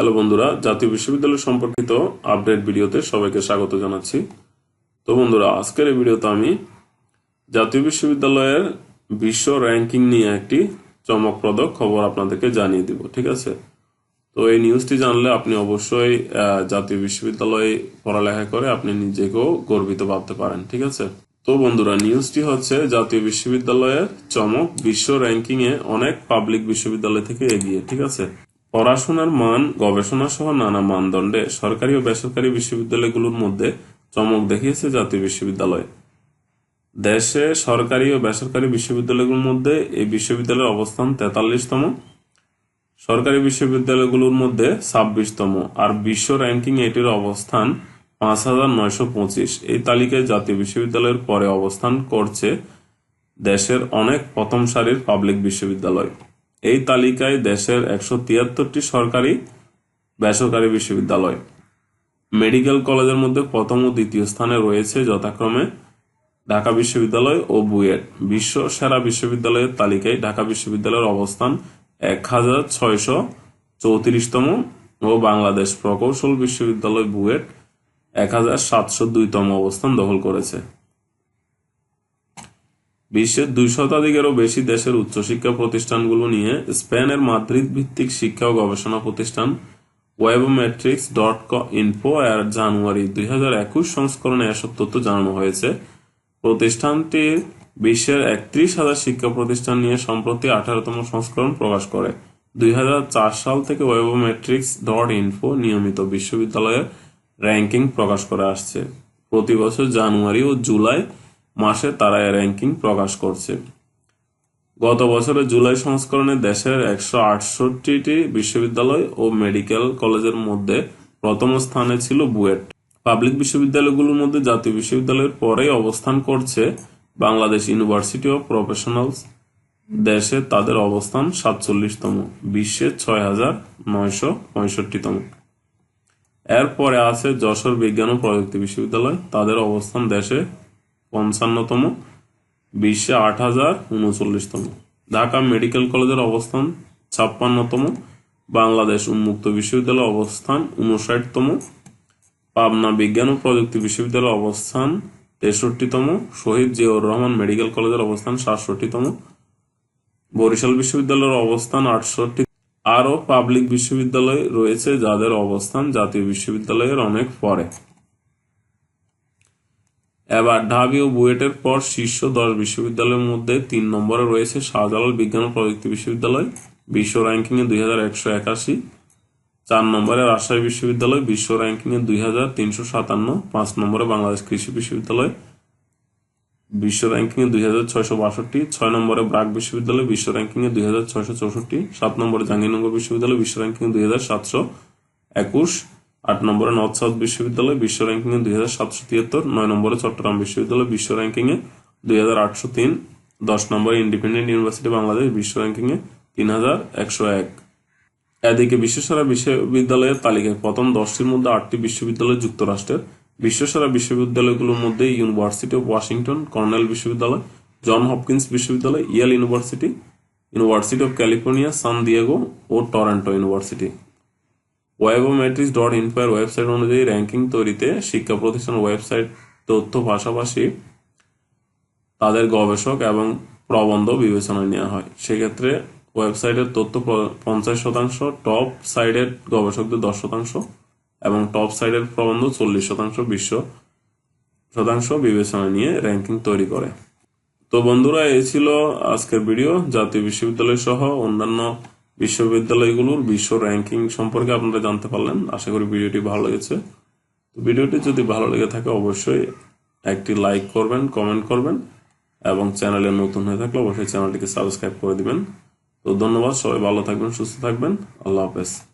Hello বন্ধুরা, জাতীয় বিশ্ববিদ্যালয় সম্পর্কিত আপডেট ভিডিওতে সবাইকে স্বাগত জানাচ্ছি। তো বন্ধুরা, আজকের এই ভিডিওতে আমি জাতীয় বিশ্ববিদ্যালয়ের বিশ্ব র্যাঙ্কিং নিয়ে একটি চমকপ্রদ খবর আপনাদেরকে জানিয়ে দিব, ঠিক আছে? তো এই নিউজটি জানলে আপনি অবশ্যই জাতীয় বিশ্ববিদ্যালয়ে পড়ালেখা করে আপনি নিজেকেও গর্বিত ভাবতে পারেন, ঠিক আছে? তো বন্ধুরা, নিউজটি হচ্ছে জাতীয় বিশ্ববিদ্যালয়ের চমক বিশ্ব র্যাঙ্কিং এ অনেক পাবলিক বিশ্ববিদ্যালয় থেকে এগিয়ে, ঠিক আছে? পড়াশোনার মান গবেষণা সহ নানা মানদণ্ডে সরকারি ও বেসরকারি বিশ্ববিদ্যালয়গুলোর মধ্যে চমক দেখিয়েছে জাতীয় বিশ্ববিদ্যালয়। দেশে সরকারি ও বেসরকারি বিশ্ববিদ্যালয়গুলোর মধ্যে এই বিশ্ববিদ্যালয়ের অবস্থান তেতাল্লিশতম। সরকারি বিশ্ববিদ্যালয়গুলোর মধ্যে ছাব্বিশতম। আর বিশ্ব র্যাঙ্কিং এটির অবস্থান পাঁচ হাজার নয়শো পঁচিশ। এই তালিকায় জাতীয় বিশ্ববিদ্যালয়ের পরে অবস্থান করছে দেশের অনেক প্রথম সারির পাবলিক বিশ্ববিদ্যালয়। এই তালিকায় দেশের একশো তিয়াত্তরটি সরকারি বেসরকারি বিশ্ববিদ্যালয়। মেডিকেল কলেজের মধ্যে প্রথম ও দ্বিতীয় স্থানে রয়েছে যথাক্রমে ঢাকা বিশ্ববিদ্যালয় ও বুয়েট। বিশ্ব সেরা বিশ্ববিদ্যালয়ের তালিকায় ঢাকা বিশ্ববিদ্যালয়ের অবস্থান এক হাজার ছয়শো চৌত্রিশতম ও বাংলাদেশ প্রকৌশল বিশ্ববিদ্যালয় বুয়েট এক হাজার সাতশো দুইতম অবস্থান দখল করেছে। বিশ্বের দুই শতাধিকেরও বেশি দেশের উচ্চশিক্ষা প্রতিষ্ঠানগুলো নিয়ে স্পেনের মাদ্রিদ ভিত্তিক শিক্ষা ও গবেষণা প্রতিষ্ঠান ওয়েবোমেট্রিক্স ডট ইনফো এর জানুয়ারি দুই হাজার একুশ সংস্করণে এসব তথ্য জানানো হয়েছে। প্রতিষ্ঠানটির বিশ্বের একত্রিশ হাজার শিক্ষা প্রতিষ্ঠান নিয়ে সম্প্রতি আঠারোতম সংস্করণ প্রকাশ করে। দুই হাজার চার সাল থেকে ওয়েবোমেট্রিক্স ডট ইনফো নিয়মিত বিশ্ববিদ্যালয়ের র্যাঙ্কিং প্রকাশ করে আসছে। প্রতি বছর জানুয়ারি ও জুলাই মাসে তারা র্যাঙ্কিং প্রকাশ করছে। গত বছরের জুলাই সংস্করণে দেশের একশো আটষট্টিটি বিশ্ববিদ্যালয় ও মেডিকেল কলেজের মধ্যে প্রথম স্থানে ছিল বুয়েট। পাবলিক বিশ্ববিদ্যালয়গুলোর মধ্যে জাতীয় বিশ্ববিদ্যালয়ের পরেই অবস্থান করছে বাংলাদেশ ইউনিভার্সিটি অফ প্রফেশনালস দেশে তাদের অবস্থান সাতচল্লিশতম, বিশ্বে ছয় হাজার নয়শো পঁয়ষট্টিতম। এরপরে আছে যশোর বিজ্ঞান ও প্রযুক্তি বিশ্ববিদ্যালয়। তাদের অবস্থান দেশে পঞ্চান্নতম, বিশ্বে আট হাজার উনচল্লিশতম। ঢাকা মেডিকেল কলেজের অবস্থান ছাপ্পান্নতম, বাংলাদেশ উন্মুক্ত বিশ্ববিদ্যালয়ের অবস্থান উনষাটতম পাবনা বিজ্ঞান ও প্রযুক্তি বিশ্ববিদ্যালয়ের অবস্থান তেষট্টিতম, শহীদ জিয়াউর রহমান মেডিকেল কলেজের অবস্থান সাতষট্টিতম, বরিশাল বিশ্ববিদ্যালয়ের অবস্থান আটষট্টি, আরও পাবলিক বিশ্ববিদ্যালয় রয়েছে যাদের অবস্থান জাতীয় বিশ্ববিদ্যালয়ের অনেক পরে। এবার ঢাবি ও বুয়েটের পর শীর্ষ দশ বিশ্ববিদ্যালয়ের মধ্যে তিন নম্বরে রয়েছে শাহজালাল বিজ্ঞান ও প্রযুক্তি বিশ্ববিদ্যালয়, বিশ্ব র্যাঙ্কিং এ দুই হাজার একশো একাশি। চার নম্বরে রাজশাহী বিশ্ববিদ্যালয়, বিশ্ব র্যাঙ্কিং এ দুই হাজার তিনশো সাতান্ন। পাঁচ নম্বরে বাংলাদেশ কৃষি বিশ্ববিদ্যালয়, বিশ্ব র্যাঙ্কিং এ দুই হাজার ছয়শো বাষট্টি। ছয় নম্বরে ব্রাক বিশ্ববিদ্যালয়, বিশ্ব র্যাঙ্কিং এ দুই হাজার ছয়শো চৌষট্টি। সাত নম্বরে জাহাঙ্গীরনগর বিশ্ববিদ্যালয়, বিশ্ব র্যাঙ্কিং দুই হাজার সাতশো একুশ। আট নম্বরে নর্থ সাউথ বিশ্ববিদ্যালয়, বিশ্ব র্যাঙ্কিং এ দুই হাজার সাতশো তিয়াত্তর, নয় নম্বরে চট্টগ্রাম বিশ্ববিদ্যালয়, বিশ্ব র্যাঙ্কিং এ দুই হাজার আটশো তিন, দশ নম্বরে ইন্ডিপেন্ডেন্ট ইউনিভার্সিটি বাংলাদেশ, বিশ্ব র্যাঙ্কিং এ তিন হাজার একশো এক। এদিকে বিশ্বসেরা বিশ্ববিদ্যালয়ের তালিকায় প্রথম দশটির মধ্যে আটটি বিশ্ববিদ্যালয় যুক্তরাষ্ট্রের। বিশ্বসেরা বিশ্ববিদ্যালয়গুলোর মধ্যে ইউনিভার্সিটি অফ ওয়াশিংটন, কর্নেল বিশ্ববিদ্যালয়, জন হপকিন্স বিশ্ববিদ্যালয়, Yale University University of California, San Diego O Toronto University. Webometrics dot info website অনুযায়ী র্যাঙ্কিং তৈরিতে শিক্ষা প্রতিষ্ঠান ওয়েবসাইট তথ্য পাশাপাশি তাদের গবেষক এবং প্রবন্ধ বিবেচনায় নেওয়া হয়। সেক্ষেত্রে ওয়েবসাইটের তথ্য পঞ্চাশ শতাংশ টপ সাইডের গবেষকদের দশ শতাংশ এবং টপ সাইডের প্রবন্ধ চল্লিশ শতাংশ বিশ্ব শতাংশ বিবেচনা নিয়ে র্যাঙ্কিং তৈরি করে। তো বন্ধুরা, এই ছিল আজকের ভিডিও জাতীয় বিশ্ববিদ্যালয় সহ অন্যান্য বিশ্ববিদ্যালয়গুলোর বিশ্ব র্যাঙ্কিং সম্পর্কে আপনারা জানতে পারলেন। আশা করি ভিডিওটি ভালো লেগেছে। তো ভিডিওটি যদি ভালো লেগে থাকে, অবশ্যই একটি লাইক করবেন, কমেন্ট করবেন এবং চ্যানেলে নতুন হয়ে থাকলে অবশ্যই চ্যানেলটিকে সাবস্ক্রাইব করে দিবেন। তো ধন্যবাদ, সবাই ভালো থাকবেন, সুস্থ থাকবেন। আল্লাহ হাফেজ।